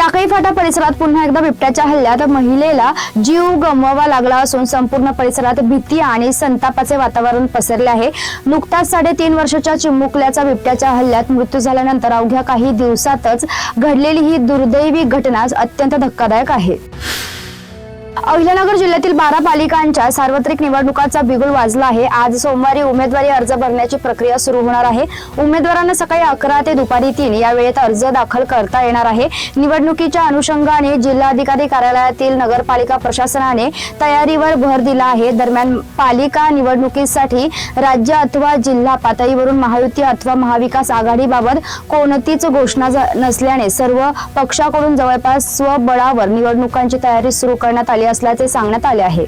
टाकळी फाटा परिसरात पुन्हा एकदा बिबट्याच्या हल्ल्यात महिलेला जीव गमवावा लागला असून संपूर्ण परिसरात भीती आणि संतापाचे वातावरण पसरले आहे. नुकताच साडेतीन वर्षाच्या चिमुकल्याचा बिबट्याच्या हल्ल्यात मृत्यू झाल्यानंतर अवघ्या काही दिवसातच घडलेली ही दुर्दैवी घटना अत्यंत धक्कादायक आहे. अहिल्यानगर जिल्ह्यातील बारा पालिकांच्या सार्वत्रिक निवडणुकाचा बिगुल वाजला आहे. आज सोमवारी उमेदवारी अर्ज भरण्याची प्रक्रिया सुरू होणार आहे. उमेदवारांना सकाळी अकरा ते दुपारी तीन या वेळेत अर्ज दाखल करता येणार आहे. निवडणुकीच्या अनुषंगाने जिल्हाधिकारी कार्यालयातील नगरपालिका प्रशासनाने तयारीवर भर दिला आहे. दरम्यान पालिका निवडणुकीसाठी राज्य अथवा जिल्हा पातळीवरून महायुती अथवा महाविकास आघाडीबाबत कोणतीच घोषणा नसल्याने सर्व पक्षाकडून जवळपास स्वबळावर निवडणुकांची तयारी सुरू करण्यात आली असल्याचे सांगण्यात आले आहे.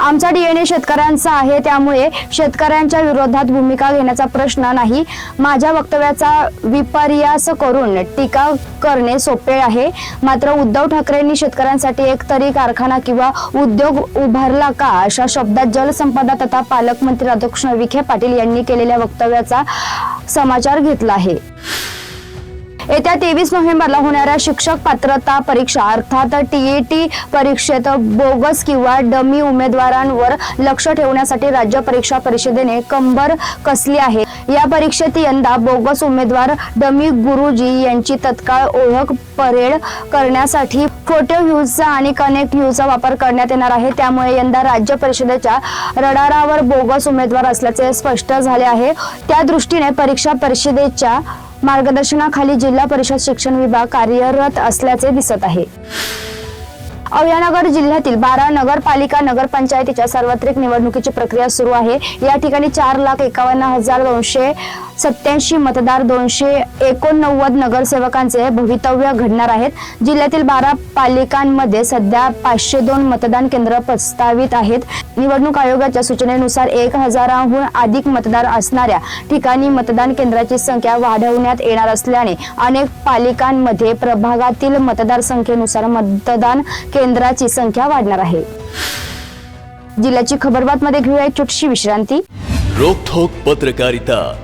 आमचा डीएनए शेतकऱ्यांचा आहे त्यामुळे शेतकऱ्यांच्या विरोधात भूमिका घेण्याचा प्रश्न नाही. माझ्या वक्तव्याचा विपर्यास करून टीका करणे सोपे आहे. मात्र उद्धव ठाकरेंनी शेतकऱ्यांसाठी एक तरी कारखाना किंवा उद्योग उभारला का अशा शब्दात जलसंपदा तथा पालकमंत्री राधाकृष्ण विखे पाटील यांनी केलेल्या वक्तव्याचा समाचार घेतला आहे. येत्या तेवीस नोव्हेंबरला होणाऱ्या शिक्षक पात्रता परीक्षा अर्थात टीएटी परीक्षेत बोगस किंवा डमी उमेदवारांवर लक्ष ठेवण्यासाठी राज्य परीक्षा परिषदेने कंबर कसली आहे? या परीक्षेत यंदा बोगस उमेदवार डमी गुरुजी यांची तत्काळ ओळख परेड करण्यासाठी फोटो व्ह्यूजचा आणि कनेक्ट व्ह्यूचा वापर करण्यात येणार आहे. त्यामुळे यंदा राज्य परिषदेच्या रडारावर बोगस उमेदवार असल्याचे स्पष्ट झाले आहे. त्या दृष्टीने परीक्षा परिषदेच्या मार्गदर्शनाखाली जिल्हा परिषद शिक्षण विभाग कार्यरत असल्याचे दिसत आहे. अहिल्यानगर जिल्ह्यातील बारा नगरपालिका नगरपंचायतीच्या सार्वत्रिक निवडणुकीची प्रक्रिया सुरू आहे. या ठिकाणी चार लाख एकावन्न हजार दोनशे सत्याऐंशी मतदार दोनशे एकोणनव्वद नगरसेवकांचे भवितव्य घडणार आहेत. जिल्ह्यातील बारा पालिकांमध्ये सध्या पाचशे दोन मतदान केंद्र प्रस्तावित आहेत. निवडणूक आयोगाच्या सूचनेनुसार एक हजाराहून अधिक मतदार असणाऱ्या ठिकाणी मतदान केंद्राची संख्या वाढवण्यात येणार असल्याने अनेक पालिकांमध्ये प्रभागातील मतदार संख्येनुसार मतदान केंद्राची संख्या वाढणार आहे. जिल्ह्याची खबरबातमध्ये घेऊया एक छोटीशी विश्रांती. रोखोक पत्रकारिता.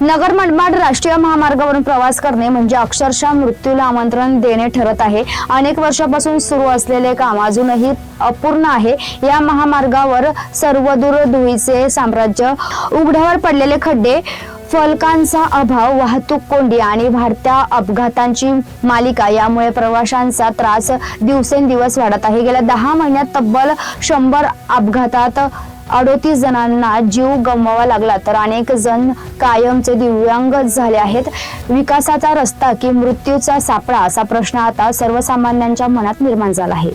नगर मनमाड राष्ट्रीय महामार्गावरून प्रवास करणे म्हणजे अक्षरशः मृत्यूला आमंत्रण देणे ठरत आहे. अनेक वर्षापासून सुरू असलेले काम अजूनही अपूर्ण आहे. या महामार्गावर सर्वदूर धुळीचे साम्राज्य उघड्यावर पडलेले खड्डे फलकांचा अभाव वाहतूक कोंडी आणि वाढत्या अपघातांची मालिका यामुळे प्रवाशांचा त्रास दिवसेंदिवस वाढत आहे. गेल्या दहा महिन्यात तब्बल शंभर अपघातात अडोतीस जणांना जीव गमवावा लागला तर अनेक जण कायमचे दिव्यांग झाले आहेत. विकासाचा रस्ता की मृत्यूचा सापळा असा प्रश्न आता सर्वसामान्यांच्या मनात निर्माण झाला आहे.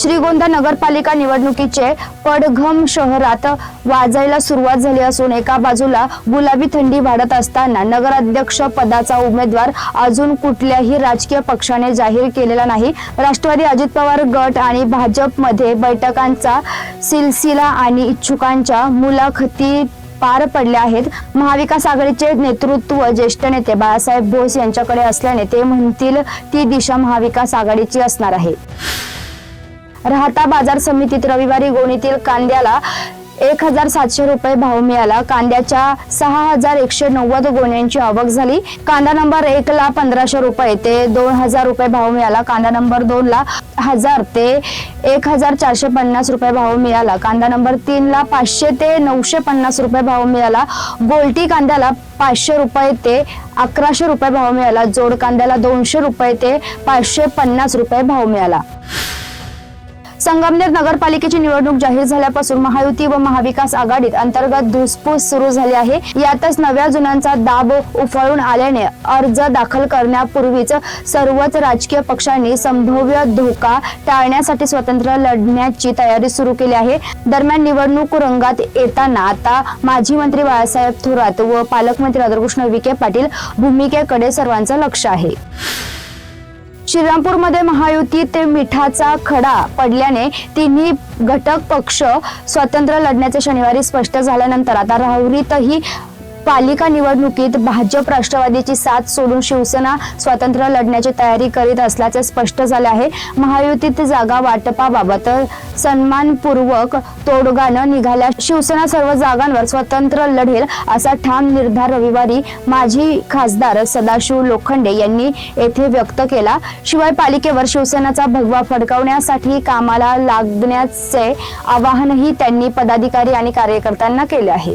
श्रीगोंदा नगरपालिका निवडणुकीचे पडघम शहरात वाजायला सुरुवात झाली असून एका बाजूला गुलाबी थंडी वाढत असताना नगराध्यक्ष पदाचा उमेदवार अजून कुठल्याही राजकीय पक्षाने जाहीर केलेला नाही. राष्ट्रवादी अजित पवार गट आणि भाजपमध्ये बैठकांचा सिलसिला आणि इच्छुकांच्या मुलाखती पार पडल्या आहेत. महाविकास आघाडीचे नेतृत्व ज्येष्ठ नेते बाळासाहेब बोस यांच्याकडे असल्याने ते म्हणतील ती दिशा महाविकास आघाडीची असणार आहे. राहता बाजार समितीत रविवारी गोणीतील कांद्याला एक हजार सातशे रुपये भाव मिळाला. कांद्याच्या सहा हजार एकशे नव्वद गोण्यांची आवक झाली. कांदा नंबर एक ला पंधराशे रुपये ते दोन हजार रुपये भाव मिळाला. कांदा नंबर दोन ला हजार ते एक हजार चारशे पन्नास रुपये भाव मिळाला. कांदा नंबर तीन ला पाचशे ते नऊशे पन्नास रुपये भाव मिळाला. गोलटी कांद्याला पाचशे रुपये ते अकराशे रुपये भाव मिळाला. जोड कांद्याला दोनशे रुपये ते पाचशे पन्नास रुपये भाव मिळाला. संगमनेर नगरपालिकेची निवडणूक जाहीर झाल्यापासून महायुती व महाविकास आघाडीत अंतर्गत धुसफूस सुरू झाली आहे. यातच नव्या जुन्यांचा दाब उफाळून आल्याने अर्ज दाखल करण्यापूर्वीच सर्वच राजकीय पक्षांनी संभाव्य धोका टाळण्यासाठी स्वतंत्र लढण्याची तयारी सुरू केली आहे. दरम्यान निवडणूक रंगात येताना आता माजी मंत्री बाळासाहेब थोरात व पालकमंत्री राधाकृष्ण विखे पाटील भूमिकेकडे सर्वांचं लक्ष आहे. श्रीरामपूरमध्ये महायुतीत मिठाचा खडा पडल्याने तिन्ही घटक पक्ष स्वतंत्र लढण्याचे शनिवारी स्पष्ट झाल्यानंतर आता राहुरीतही पालिका निवडणुकीत भाजप राष्ट्रवादीची साथ सोडून शिवसेना स्वातंत्र्य लढण्याची तयारी करीत असल्याचे स्पष्ट झाले आहे. महायुतीत जागा वाटपाबाबत सन्मानपूर्वक तोडगानं निघाल्या शिवसेना सर्व जागांवर स्वतंत्र लढेल असा ठाम निर्धार रविवारी माजी खासदार सदाशिव लोखंडे यांनी येथे व्यक्त केला. शिवाय पालिकेवर शिवसेनाचा भगवा फडकवण्यासाठी कामाला लागण्याचे आवाहनही त्यांनी पदाधिकारी आणि कार्यकर्त्यांना केले आहे.